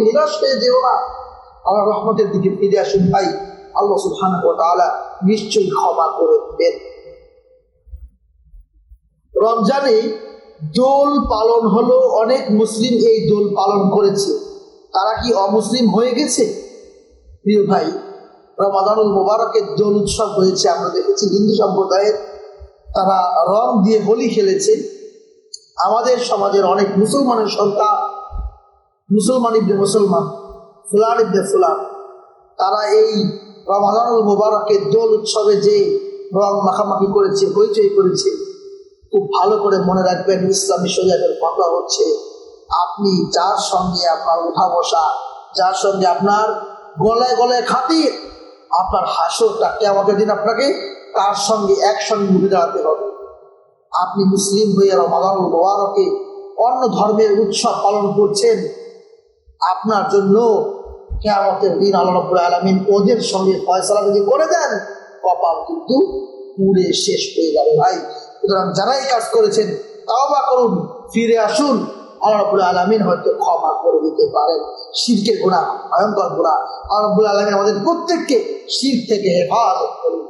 নিরাশ যেও না। আল্লাহ নিশ্চয়ই করে রমজানে দোল পালন হলো, অনেক মুসলিম এই দোল পালন করেছে। তারা কি অমুসলিম হয়ে গেছে? প্রিয় ভাই রমাদানুল মোবারকের দোল উৎসব হয়েছে, আমরা দেখেছি হিন্দু সম্প্রদায়ের তারা রং দিয়ে হোলি খেলেছে। আমাদের সমাজের অনেক মুসলমানের সন্তান, মুসলমান ইবনে মুসলমান, ফুলান ইবনে ফুলান, তারা এই রমাদানুল মোবারকের দোল উৎসবে যে রং মাখামাখি করেছে, হইচই করেছে, খুব ভালো করে মনে রাখবেন, ইসলামী শরীয়তের কথা হচ্ছে, আপনি যার সঙ্গে আপনার উঠা বসা, যার সঙ্গে আপনার গলায় গলায় খাতির আপনার হাসরটা আমাদের দিন আপনাকে তার সঙ্গে একসঙ্গে উঠে দাঁড়াতে হবে। আপনি মুসলিম হয়ে মোবারকে অন্য ধর্মের উৎসব পালন করছেন, আপনার জন্য কেয়ামতের দিন আল্লাহ আলামিন ওদের সঙ্গে ফয়সালা যদি করে দেন, কপাল কিন্তু পুড়ে শেষ হয়ে যাবে ভাই। সুতরাং যারাই কাজ করেছেন তাও বা করুন, ফিরে আসুন, আল্লাহ রাব্বুল আলামিন হয়তো ক্ষমা করে দিতে পারেন। শিরকের গুণা ভয়ঙ্কর গুণা আল্লাহ রাব্বুল আলামিন আমাদের প্রত্যেককে শির থেকে হেফাজত করুন